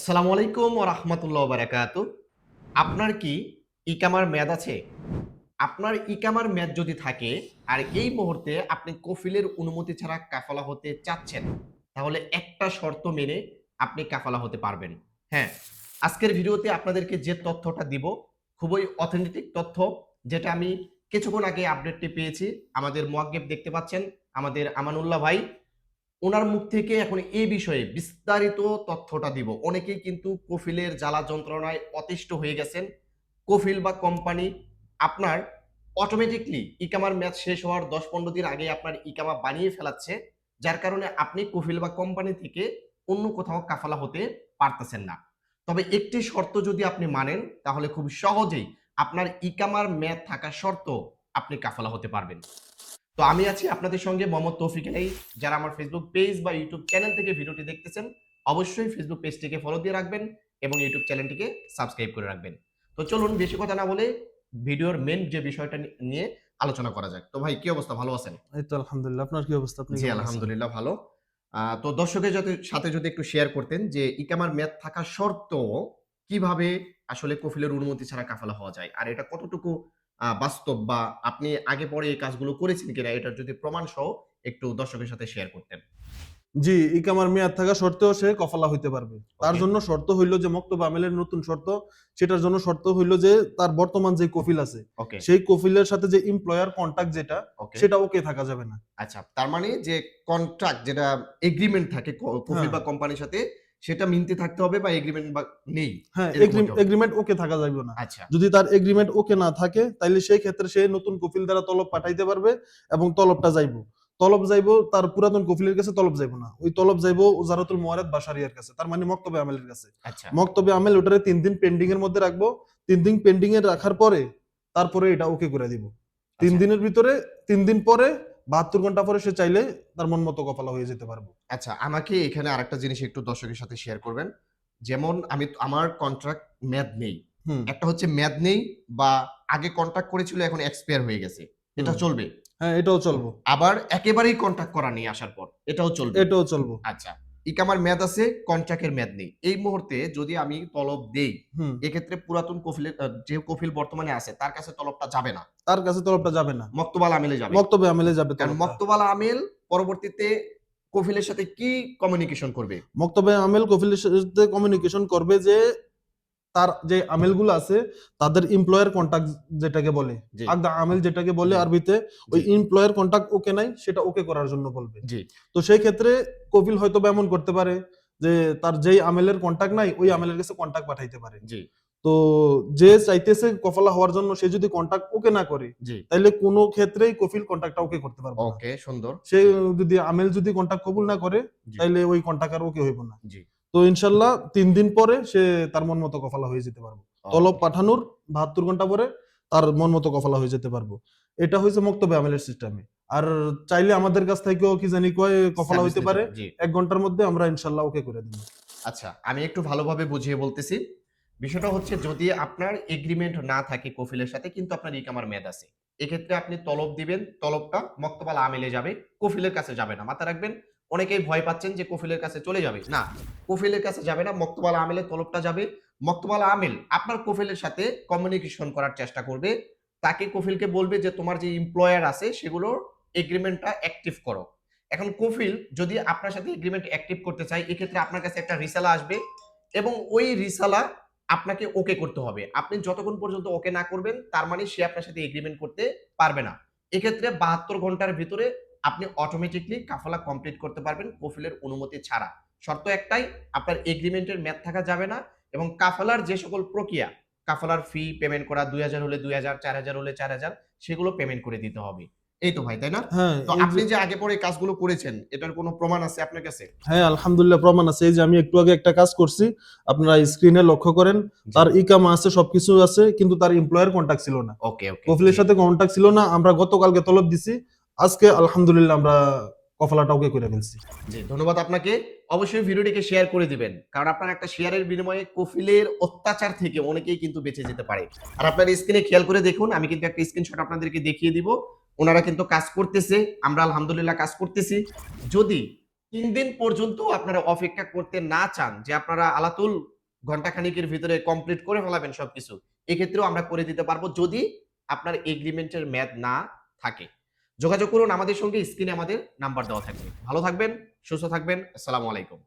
আসসালামু আলাইকুম রহমতুল্লাহ বারাকাত আপনার কি ইকামার মেয়াদ আছে? আপনার ইকামার মেয়াদ যদি থাকে, আর এই মুহূর্তে আপনি কফিলের অনুমতি ছাড়া কাফালা হতে চাচ্ছেন, তাহলে একটা শর্ত মেনে আপনি কাফালা হতে পারবেন। হ্যাঁ আজকের ভিডিওতে আপনাদেরকে যে তথ্যটা দিব, খুবই অথেন্টিক তথ্য, যেটা আমি কিছুক্ষণ আগে আপডেটটি পেয়েছি। আমাদের মোয়াজ্জেব দেখতে পাচ্ছেন, আমাদের আমানুল্লাহ ভাই ওনার মুখ থেকে এখন এই বিষয়ে বিস্তারিত তথ্যটা দিব। অনেকেই কিন্তু কফিলের জ্বালা যন্ত্রণায় অতিষ্ঠ হয়ে গেছেন। কফিল বা কোম্পানি আপনার অটোমেটিকলি ইকামার ম্যাচ শেষ হওয়ার দশ পনেরো দিন আগে আপনার ইকামা বানিয়ে ফেলাচ্ছে, যার কারণে আপনি কফিল বা কোম্পানি থেকে অন্য কোথাও কাফালা হতে পারতেছেন না। তবে একটি শর্ত যদি আপনি মানেন, তাহলে খুব সহজেই আপনার ইকামার মেয়াদ থাকা শর্ত আপনি কাফালা হতে পারবেন। তো আমি আছি আপনাদের সঙ্গে মোহাম্মদ তৌফিক আলাই যারা আমার ফেসবুক পেজ বা ইউটিউব চ্যানেল থেকে ভিডিওটি দেখতেছেন অবশ্যই ফেসবুক পেজটিকে ফলো দিয়ে রাখবেন এবং ইউটিউব চ্যানেলটিকে সাবস্ক্রাইব করে রাখবেন। তো চলুন বেশি কথা না বলে ভিডিওর মেন যে বিষয়টা নিয়ে আলোচনা করা যাক। তো ভাই কি অবস্থা? ভালো আছেন? এই তো আলহামদুলিল্লাহ। আপনার কি অবস্থা? আপনি জি আলহামদুলিল্লাহ ভালো। আহ, তো দর্শকের যাতে সাথে যদি একটু শেয়ার করতেন যে ইকামার মেয়াদ থাকা শর্ত কীভাবে আসলে কফিলের অনুমতি ছাড়া কাফালা হওয়া যায় আর এটা কতটুকু বাস্তব বা আপনি আগে পরে এই কাজগুলো করেছেন কিনা এটার যদি প্রমাণ সহ একটু দর্শকের সাথে শেয়ার করতেন। জি ইকামার মেয়াদ থাকা সত্ত্বেও সে কফালা হইতে পারবে। তার জন্য শর্ত হইল যে মক্তব আমেলের নতুন শর্ত সেটার জন্য শর্ত হইল যে তার বর্তমান যে কফিল আছে ওকে সেই কফিলের সাথে যে এমপ্লয়ার কন্টাক্ট যেটা ওকে সেটা ওকে থাকা যাবে না। আচ্ছা তার মানে যে কন্ট্রাক্ট যেটা এগ্রিমেন্ট থাকে কফিল হ্যাঁ। বা কোম্পানির সাথে সেটা মিনতে থাকতে হবে বা এগ্রিমেন্ট বা নেই হ্যাঁ। এগ্রিমেন্ট ওকে থাকা যাবে না। আচ্ছা। যদি তার এগ্রিমেন্ট ওকে না থাকে তাইলে সেই ক্ষেত্রে সে নতুন কফিল দ্বারা তলব পাঠাইতে পারবে এবং তলবটা যাইবো। তলব যাইবো তার পুরাতন কফিলের কাছে তলব যাইবো না। ওই তলব যাইবো উজারাতুল মোয়ারাদ বাসারিয়ার কাছে তার মানে মক্তবে আমেলের কাছে। আচ্ছা। মক্তবে আমেল ওটারে তিন দিন পেন্ডিং এর মধ্যে রাখব। তিন দিন পেন্ডিং এ রাখার পরে তারপরে এটা ওকে করে দিব। তিন আচ্ছা। দিনের ভিতরে তিন দিন পরে বাহাত্তর ঘণ্টা পরে সে চাইলে তার মন মতো কপালা হয়ে যেতে পারব। আচ্ছা আমাকে এখানে আরেকটা জিনিস একটু দর্শকের সাথে শেয়ার করবেন। যেমন আমি আমার কন্ট্রাক্ট মেয়াদ নেই। একটা হচ্ছে মেয়াদ নেই বা আগে কন্ট্রাক্ট করেছিল এখন এক্সপায়ার হয়ে গেছে। এটা চলবে? হ্যাঁ এটাও চলবো। আবার একেবারেই কন্ট্রাক্ট করা নেই আসার পর এটাও চলবে? এটাও চলবো। আচ্ছা। ইকামার মেয়াদ আছে কন্ট্রাক্টের মেয়াদ নেই। এই মুহূর্তে যদি আমি তলব দেই এক্ষেত্রে পুরাতন কফিলের যে কফিল বর্তমানে আছে তার কাছে তলবটা যাবে না। তার কাছে তলবটা যাবে না। মক্তবাল আমেলে যাবে। মক্তবে আমেলে যাবে কারণ। মক্তবাল আমেল পরবর্তীতে কফিলের সাথে কি কমিউনিকেশন করবে? মক্তবে আমেল কফিলের সাথে কমিউনিকেশন করবে যে তার যে আমেলগুলো আছে তাদের এমপ্লয়ার কন্টাক্ট যেটাকে বলে। আগদা আমেল যেটাকে বলে। আরবিতে ওই। এমপ্লয়ার কন্টাক্ট ওকে নাই সেটা ওকে করার জন্য বলবে। তো সেই ক্ষেত্রে কপিল হয়তো এমন করতে পারে যে তার যেই আমেলের কন্টাক্ট নাই ওই আমেলের কাছে কন্টাক্ট পাঠাইতে পারে। জি। তো যে চাইতেছে কফলা হওয়ার জন্য সে যদি কন্টাক্ট ওকে না করে জি। তাইলে কোনো ক্ষেত্রেই কফিল কন্টাক্টটা ওকে করতে পারবে ওকে সুন্দর। সে যদি আমেল যদি কন্টাক্ট কবুল না করে জি। তাইলে ওই কন্টাক্ট আর ওকে হইব না। জি। তো ইনশাল্লাহ তিন দিন পরে সে তার মন মতো কফলা হয়ে যেতে পারব। তলব পাঠানোর বাহাত্তর ঘণ্টা পরে তার মন মতো কফলা হয়ে যেতে পারব। এটা হয়েছে মক্তবে আমেলের সিস্টেমে আর চাইলে আমাদের কাছ থেকেও কি জানি কয় কফলা হইতে পারে এক ঘণ্টার মধ্যে আমরা ইনশাল্লাহ ওকে করে দিব। আচ্ছা আমি একটু ভালোভাবে বুঝিয়ে বলতেছি। বিষয়টা হচ্ছে যদি আপনার এগ্রিমেন্ট না থাকে কফিলের সাথে কিন্তু আপনার ইকামার মেয়াদ আছে। এক্ষেত্রে আপনি তলব দিবেন তলবটা মক্তবাল আমেলে যাবে কফিলের কাছে যাবে না। মাথা রাখবেন অনেকেই ভয় পাচ্ছেন যে কফিলের কাছে চলে যাবে। না, কফিলের কাছে যাবে না, মক্তবাল আমেলের তলবটা যাবে। মক্তবাল আমেল আপনার কফিলের সাথে কমিউনিকেশন করার চেষ্টা করবে। তাকে কফিলকে বলবে যে, তোমার যে এমপ্লয়ার আছে, সেগুলোর এগ্রিমেন্টটা অ্যাক্টিভ করো। এখন কফিল যদি আপনার সাথে এগ্রিমেন্ট অ্যাক্টিভ করতে চায়, এক্ষেত্রে আপনার কাছে একটা রিসালা আসবে এবং ওই রিসালা আপনাকে ওকে করতে হবে। আপনি যতক্ষণ পর্যন্ত ওকে না করবেন, তার মানে সে আপনার সাথে এগ্রিমেন্ট করতে পারবে না। এক্ষেত্রে বাহাত্তর ঘণ্টার ভিতরে আপনি অটোমেটিকলি কাফালা কমপ্লিট করতে পারবেন কফিলের অনুমতি ছাড়া। শর্ত একটাই আপনার এগ্রিমেন্টের মেয়াদ থাকা যাবে না এবং কাফালার যে সকল প্রক্রিয়া কাফালার ফি পেমেন্ট করা দুই হাজার হলে দুই হাজার চার হাজার হলে চার হাজার সেগুলো পেমেন্ট করে দিতে হবে। এই তো ভাই তাই না? হ্যাঁ তো আপনি যে আগে পরে কাজগুলো করেছেন এটার কোনো প্রমাণ আছে আপনার কাছে? হ্যাঁ আলহামদুলিল্লাহ প্রমাণ আছে। এই যে আমি একটু আগে একটা কাজ করছি আপনারা স্ক্রিনে লক্ষ্য করেন তার ইকামা আছে সবকিছু আছে কিন্তু তার এমপ্লয়ার কন্টাক্ট ছিল না। ওকে ওকে কফিলের সাথে কন্টাক্ট ছিল না আমরা গতকালকে তলব দিছি আজকে আলহামদুলিল্লাহ আমরা কফলাটা ওকে করে ফেলছি। জি, ধন্যবাদ আপনাকে। অবশ্যই ভিডিওটিকে শেয়ার করে দিবেন, কারণ আপনার একটা শেয়ারের বিনিময়ে কফিলের অত্যাচার থেকে অনেকেই কিন্তু বেঁচে যেতে পারে। আর আপনার স্ক্রিনে খেয়াল করে দেখুন, আমি কিন্তু একটা স্ক্রিনশট আপনাদেরকে দেখিয়ে দিব। ওনারা কিন্তু কাজ করতেছে, আমরা আলহামদুলিল্লাহ কাজ করতেছি। যদি তিন দিন পর্যন্ত আপনারা অপেক্ষা করতে না চান যে আপনারা আলাতুল ঘন্টাখানিকের ভিতরে কমপ্লিট করে ফেলাবেন সবকিছু, এক্ষেত্রেও আমরা করে দিতে পারব যদি আপনার এগ্রিমেন্টের মেয়াদ না থাকে। যোগাযোগ করুন। আমাদের সঙ্গে স্ক্রিনে আমাদের নাম্বার দেওয়া থাকবে। ভালো থাকবেন, সুস্থ থাকবেন। আসসালামু আলাইকুম।